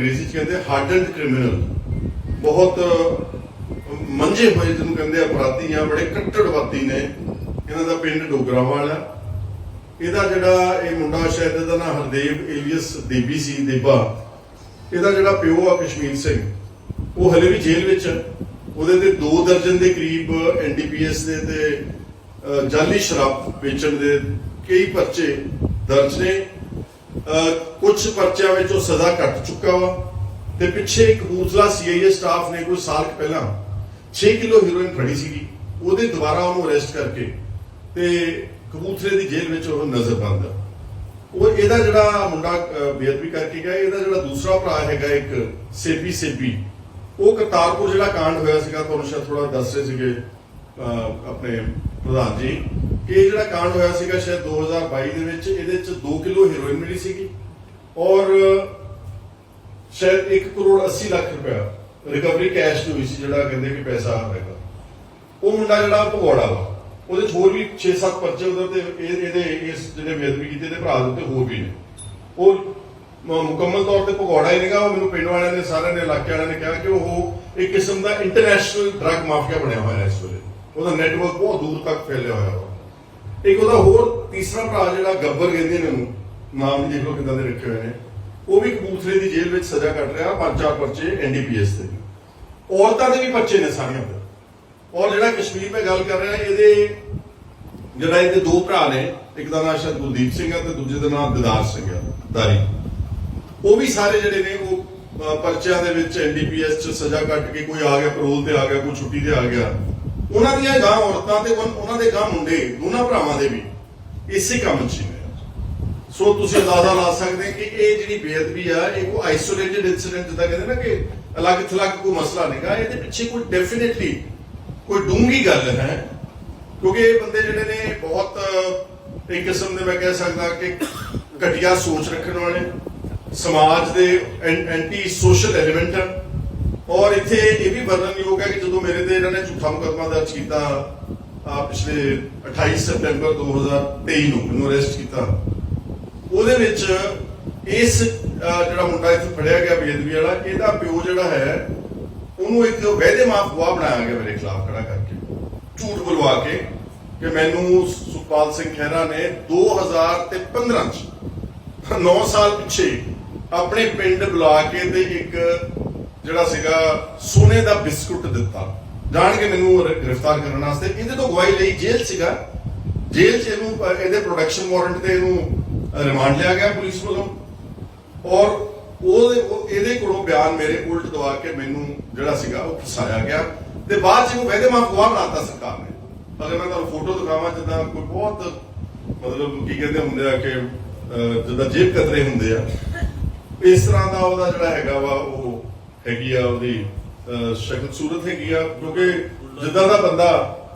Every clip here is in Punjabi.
ਅੰਗਰੇਜ਼ੀ ਚ ਕਹਿੰਦੇ ਹਾਰਡਨਡ ਕ੍ਰਿਮੀਨਲ ਬਹੁਤ ਮੰਝੇ ਹੋਏ ਜਿਹਨੂੰ ਕਹਿੰਦੇ ਅਪਰਾਧੀ ਆ ਬੜੇ ਕੱਟੜਵਾਦੀ ਨੇ। ਇਹਨਾਂ ਦਾ ਪਿੰਡ ਡੋਗਰਾਵਾਲ। ਆ ਇਹਦਾ ਜਿਹੜਾ ਇਹ ਮੁੰਡਾ ਸ਼ਾਇਦ ਇਹਦਾ ਨਾਮ ਹਰਦੇਵ ਏਲੀਅਸ ਦੇਬੀ ਸੀ ਦੇਬਾ। ਇਹਦਾ ਜਿਹੜਾ ਪਿਓ ਆ ਕਸ਼ਮੀਰ ਸਿੰਘ ਉਹ ਹਲੇ ਵੀ ਜੇਲ੍ਹ ਵਿੱਚ ਉਹਦੇ ਤੇ 2 ਦਰਜਨ ਦੇ ਕਰੀਬ ਐਨਡੀਪੀਐਸ ਦੇ ਤੇ ਅਹ, ਜਾਲੀ ਸ਼ਰਾਬ ਵੇਚਣ ਦੇ ਕਈ ਪਰਚੇ ਦਰਜ ਨੇ। ਕੁਝ ਪਰਚਿਆਂ ਵਿੱਚ ਉਹ ਸਜ਼ਾ ਕੱਟ ਚੁੱਕਾ ਵਾ। ਤੇ ਪਿੱਛੇ ਕਪੂਰਥਲਾ ਸੀਆਈਏ ਸਟਾਫ ਨੇ ਕੋਈ ਸਾਲ ਪਹਿਲਾਂ 6 ਕਿਲੋ ਹੈਰੋਇਨ ਫੜੀ ਸੀਗੀ। ਉਹਦੇ ਦੁਬਾਰਾ ਉਹਨੂੰ ਅਰੈਸਟ ਕਰਕੇ ਤੇ ਕਪੂਰਥਲੇ ਦੀ ਜੇਲ੍ਹ ਵਿੱਚ ਉਹ ਨਜ਼ਰਬੰਦ ਆ ਉਹ ਇਹਦਾ ਜਿਹੜਾ ਮੁੰਡਾ ਬੇਅਦਬੀ ਕਰਕੇ ਗਿਆ ਇਹਦਾ ਜਿਹੜਾ ਦੂਸਰਾ ਭਰਾ ਹੈਗਾ ਇੱਕ ਸੇਪੀ ਸੇਪੀ ਉਹ ਕਰਤਾਰਪੁਰ ਜਿਹੜਾ ਕਾਂਡ ਹੋਇਆ ਸੀਗਾ ਤੁਹਾਨੂੰ ਸ਼ਾਇਦ ਥੋੜਾ ਦੱਸ ਰਹੇ ਸੀਗੇ ਅਹ, ਆਪਣੇ ਪ੍ਰਧਾਨ ਜੀ। ਇਹ ਜਿਹੜਾ ਕਾਂਡ ਹੋਇਆ ਸੀਗਾ ਸ਼ਾਇਦ 2022 ਦੇ ਵਿੱਚ, ਇਹਦੇ ਚ 2 ਕਿਲੋ ਹੈਰੋਇਨ ਮਿਲੀ ਸੀਗੀ ਔਰ ਸ਼ਾਇਦ 1 ਕਰੋੜ 80 ਲੱਖ ਰੁਪਇਆ ਰਿਕਵਰੀ ਕੈਸ਼ ਦੀ ਹੋਈ ਸੀ, ਜਿਹੜਾ ਕਹਿੰਦੇ ਕਿ ਪੈਸਾ ਹੈਗਾ। ਉਹ ਮੁੰਡਾ ਜਿਹੜਾ ਭਗੌੜਾ ਵਾ, ਉਹਦੇ 'ਚ ਹੋਰ ਵੀ 6-7 ਪਰਚੇ ਉਹਦੇ ਤੇ ਇਹਦੇ ਇਸ ਜਿਹੜੇ ਬੇਅਦਬੀ ਕੀਤੇ ਦੇ ਭਰਾ ਦੇ ਉੱਤੇ ਹੋਰ ਵੀ ਨੇ। ਉਹ ਮੁਕੰਮਲ ਤੌਰ ਤੇ ਭਗੌੜਾ ਹੀ ਨਹੀਂਗਾ, ਉਹ ਮੈਨੂੰ ਪਿੰਡ ਵਾਲਿਆਂ ਨੇ, ਸਾਰਿਆਂ ਨੇ, ਇਲਾਕੇ ਵਾਲਿਆਂ ਨੇ ਕਿਹਾ ਕਿ ਉਹ ਇੱਕ ਕਿਸਮ ਦਾ ਇੰਟਰਨੈਸ਼ਨਲ ਡਰੱਗ ਮਾਫੀਆ ਬਣਿਆ ਹੋਇਆ ਹੈ ਇਸ ਵੇਲੇ। ਉਹਦਾ ਨੈਟਵਰਕ ਬਹੁਤ ਦੂਰ ਤੱਕ ਫੈਲਿਆ ਹੋਇਆ ਵਾ। ਇੱਕ ਉਹਦਾ ਹੋਰ ਤੀਸਰਾ ਭਰਾ ਜਿਹੜਾ ਗੱਬਰ ਕਹਿੰਦੇ ਨੇ ਉਹਨੂੰ, ਨਾਮ ਵੀ ਦੇਖ ਲਓ ਕਿਦਾਂ ਦੇ ਰੱਖੇ ਹੋਏ ਨੇ। ਉਹ ਵੀ ਕਬੂਤਰੇ ਦੀ ਜੇਲ੍ਹ ਵਿੱਚ ਸਜ਼ਾ ਕੱਟ ਰਿਹਾ, ਪੰਜ ਚਾਰ ਪਰਚੇ ਐਨਡੀਪੀਐਸ ਤੇ। ਔਰਤਾਂ ਦੇ ਵੀ ਪਰਚੇ ਨੇ ਸਾਰੀਆਂ ਦੇ। ਔਰ ਜਿਹੜਾ ਕਸ਼ਮੀਰ ਮੈਂ ਗੱਲ ਕਰ ਰਿਹਾ, ਇਹਦੇ ਜਿਹੜਾ ਇਹਦੇ ਦੋ ਭਰਾ ਨੇ, ਇੱਕ ਦਾ ਨਾਮ ਸ਼ਾਇਦ ਗੁਰਦੀਪ ਸਿੰਘ ਹੈ ਤੇ ਦੂਜੇ ਦਾ ਨਾਮ ਦਿਦਾਰ ਸਿੰਘ ਹੈ ਦਾਰੀ। ਉਹ ਵੀ ਸਾਰੇ ਜਿਹੜੇ ਨੇ, ਉਹ ਪਰਚਿਆਂ ਦੇ ਵਿੱਚ ਐਨਡੀਪੀਐਸ ਚ ਸਜ਼ਾ ਕੱਟ ਕੇ ਕੋਈ ਆ ਗਿਆ ਪੈਰੋਲ ਤੇ ਆ ਗਿਆ, ਕੋਈ ਛੁੱਟੀ ਤੇ ਆ ਗਿਆ। ਉਹਨਾਂ ਦੀਆਂ ਗਾਂ ਔਰਤਾਂ ਤੇ ਉਹਨਾਂ ਦੇ ਗਾਂ ਮੁੰਡੇ, ਦੋਨਾਂ ਭਰਾਵਾਂ ਦੇ ਵੀ ਇਸੇ ਕੰਮ 'ਚ ਨੇ ਸੋ ਤੁਸੀਂ ਅੰਦਾਜ਼ਾ ਲਾ ਸਕਦੇ ਕਿ ਇਹ ਜਿਹੜੀ ਬੇਅਦਬੀ ਆ, ਇਹ ਕੋਈ ਆਈਸੋਲੇਟਡ ਇਨਸੀਡੈਂਟ ਜਿੱਦਾਂ ਕਹਿੰਦੇ ਨਾ ਕਿ ਅਲੱਗ ਥਲੱਗ ਕੋਈ ਮਸਲਾ ਨਹੀਂਗਾ ਇਹਦੇ ਪਿੱਛੇ ਕੋਈ ਡੈਫੀਨਿਟਲੀ ਕੋਈ ਡੂੰਗੀ ਗੱਲ ਹੈ। ਕਿਉਂਕਿ ਇਹ ਬੰਦੇ ਜਿਹੜੇ ਨੇ ਬਹੁਤ, ਇੱਕ ਕਿਸਮ ਦੇ ਮੈਂ ਕਹਿ ਸਕਦਾ ਕਿ ਘਟੀਆ ਸੋਚ ਰੱਖਣ ਵਾਲੇ, ਸਮਾਜ ਦੇ ਐਂਟੀ ਸੋਸ਼ਲ ਐਲੀਮੈਂਟ ਹਨ ਔਰ ਇੱਥੇ ਇਹ ਵੀ ਵਰਣਨਯੋਗ ਹੈ ਕਿ ਜਦੋਂ ਮੇਰੇ ਤੇ ਇਹਨਾਂ ਨੇ ਝੂਠਾ ਮੁਕੱਦਮਾ ਦਰਜ ਕੀਤਾ, ਆ ਪਿਛਲੇ 28 ਸਤੰਬਰ 2023 ਨੂੰ ਮੈਨੂੰ ਅਰੈਸਟ ਕੀਤਾ। ਉਹਦੇ ਵਿੱਚ ਇਸ ਜਿਹੜਾ ਮੁੰਡਾ ਇੱਥੇ ਫੜਿਆ ਗਿਆ ਬੇਦਬੀ ਵਾਲਾ, ਇਹਦਾ ਪਿਓ ਜਿਹੜਾ ਹੈ, ਉਹਨੂੰ ਇੱਕ ਵਹਿਦੇ ਮਾਫ ਗਵਾਹ ਬਣਾਇਆ ਗਿਆ ਮੇਰੇ ਖਿਲਾਫ ਖੜਾ ਕਰਕੇ। ਝੂਠ ਬੁਲਵਾ ਕੇ ਕਿ ਮੈਨੂੰ ਸੁਖਪਾਲ ਸਿੰਘ ਖਹਿਰਾ ਨੇ 2000 ਤੇ 15 ਚ 9 ਸਾਲ ਪਿੱਛੇ ਆਪਣੇ ਪਿੰਡ ਬੁਲਾ ਕੇ ਤੇ ਇੱਕ ਜਿਹੜਾ ਸੀਗਾ ਸੋਨੇ ਦਾ ਬਿਸਕੁਟ ਦਿੱਤਾ। ਜਾਣ ਕੇ ਮੈਨੂੰ ਗ੍ਰਿਫਤਾਰ ਕਰਨ ਵਾਸਤੇ। ਇਹਦੇ ਤੋਂ ਗਵਾਹੀ ਲਈ ਜੇਲ੍ਹ ਸੀਗਾ। ਜੇਲ੍ਹ 'ਚ ਇਹਨੂੰ ਇਹਦੇ ਪ੍ਰੋਡਕਸ਼ਨ ਵਾਰੰਟ ਤੇ ਇਹਨੂੰ ਰਿਮਾਂਡ ਲਿਆ ਗਿਆ ਪੁਲਿਸ ਵੱਲੋਂ। ਔਰ ਉਹਦੇ ਇਹਦੇ ਕੋਲੋਂ ਬਿਆਨ ਮੇਰੇ ਉਲਟ ਦਵਾ ਕੇ ਮੈਨੂੰ ਜਿਹੜਾ ਸੀਗਾ ਉਹ ਫਸਾਇਆ ਗਿਆ। ਤੇ ਬਾਅਦ ਚ ਇਹਨੂੰ ਵੈਦੇ ਮਾਫ ਗਵਾਹ ਬਣਾਤਾ ਸਰਕਾਰ ਨੇ। ਅਗਰ ਮੈਂ ਤੁਹਾਨੂੰ ਫੋਟੋ ਦਿਖਾਵਾਂ, ਜਿੱਦਾਂ ਕੋਈ ਬਹੁਤ, ਮਤਲਬ ਕੀ ਕਹਿੰਦੇ ਹੁੰਦੇ ਆ ਕਿ ਜਿੱਦਾਂ ਜੇਬ ਕਤਰੇ ਹੁੰਦੇ ਆ। ਇਸ ਤਰ੍ਹਾਂ ਦਾ ਉਹਦਾ ਜਿਹੜਾ ਹੈਗਾ ਵਾ ਉਹ ਹੈਗੀ ਆ ਉਹਦੀ ਸ਼ਕਲ ਸੂਰਤ ਹੈਗੀ ਆ, ਕਿਉਂਕਿ ਜਿੱਦਾਂ ਦਾ ਬੰਦਾ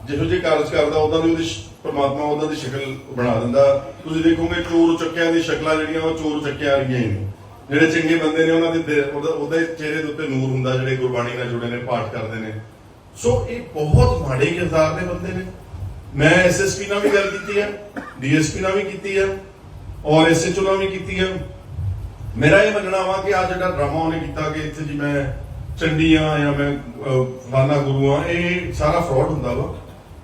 ਜਿਹੋ ਜਿਹੇ ਕਾਰਜ ਕਰਦਾ ਉਹਦਾ ਦੀ ਉਹਦੀ ਸ਼- ਉਹਦਾ ਦੀ ਸ਼ਕਲ ਬਣਾ ਦਿੰਦਾ। ਤੁਸੀਂ ਦੇਖੋਗੇ ਚੋਰ ਚੱਕਿਆਂ ਦੀ ਸ਼ਕਲਾਂ ਜਿਹੜੀਆਂ, ਉਹ ਚੋਰ ਚੱਕਿਆਂ ਰਹੀਆਂ ਹੀ ਨੇ। ਜਿਹੜੇ ਚੰਗੇ ਬੰਦੇ ਨੇ, ਉਹਨਾਂ ਦੇ ਉਹਦੇ ਚਿਹਰੇ ਦੇ ਉੱਤੇ ਨੂਰ ਹੁੰਦਾ, ਜਿਹੜੇ ਗੁਰਬਾਣੀ ਨਾਲ ਜੁੜੇ ਨੇ, ਪਾਠ ਕਰਦੇ ਨੇ। ਸੋ ਇਹ ਬਹੁਤ ਮਾੜੇ ਕਿਰਦਾਰ ਦੇ ਬੰਦੇ ਨੇ। ਮੈਂ ਐਸਐਸਪੀ ਨਾਲ ਵੀ ਗੱਲ ਕੀਤੀ ਹੈ ਡੀਐਸਪੀ ਨਾਲ ਵੀ ਕੀਤੀ ਹੈ ਔਰ ਐਸਐਚਓ ਨਾਲ ਵੀ ਕੀਤੀ ਹੈ ਮੇਰਾ ਇਹ ਮੰਨਣਾ ਵਾ ਕਿ ਆ ਜਿਹੜਾ ਡਰਾਮਾ ਉਹਨੇ ਕੀਤਾ ਕਿ ਇੱਥੇ ਜੀ ਮੈਂ ਚੰਡੀ ਆ ਜਾਂ ਮੈਂ ਫਲਾਨਾ ਗੁਰੂ ਆ, ਇਹ ਸਾਰਾ ਫਰਾਡ ਹੁੰਦਾ ਵਾ।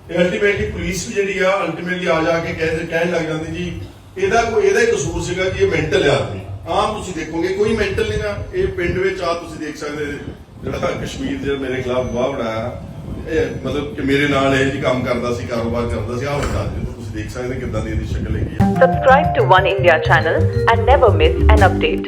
ਇਹ ਅਲਟੀਮੇਟਲੀ ਪੁਲਿਸ ਵੀ ਜਿਹੜੀ ਆ ਅਲਟੀਮੇਟਲੀ ਆ ਜਾ ਕੇ ਕਹਿ ਕਹਿਣ ਲੱਗ ਜਾਂਦੀ ਜੀ, ਇਹਦਾ ਕੋਈ ਇਹਦਾ ਹੀ ਕਸੂਰ ਸੀਗਾ ਕਿ ਇਹ ਮੈਂਟਲ ਆ ਆਦਮੀ ਆਮ ਤੁਸੀਂ ਦੇਖੋਗੇ, ਕੋਈ ਮੈਂਟਲ ਨਹੀਂਗਾ ਇਹ ਪਿੰਡ ਵਿੱਚ ਆ ਤੁਸੀਂ ਦੇਖ ਸਕਦੇ ਜਿਹੜਾ ਕਸ਼ਮੀਰ ਜਿਹੜਾ ਮੇਰੇ ਖਿਲਾਫ ਗਵਾਹ ਬਣਾਇਆ, ਇਹ ਮਤਲਬ ਕਿ ਮੇਰੇ ਨਾਲ ਇਹ ਜੀ ਕੰਮ ਕਰਦਾ ਸੀ, ਕਾਰੋਬਾਰ ਕਰਦਾ ਸੀ, ਆਹ ਹੁੰਦਾ ਜੀ ਦੇਖ ਸਕਦੇ ਕਿੱਦਾਂ ਦੀ ਇਹਦੀ ਸ਼ਕਲ ਹੈਗੀ ਆ Subscribe to One India channel and never miss an update.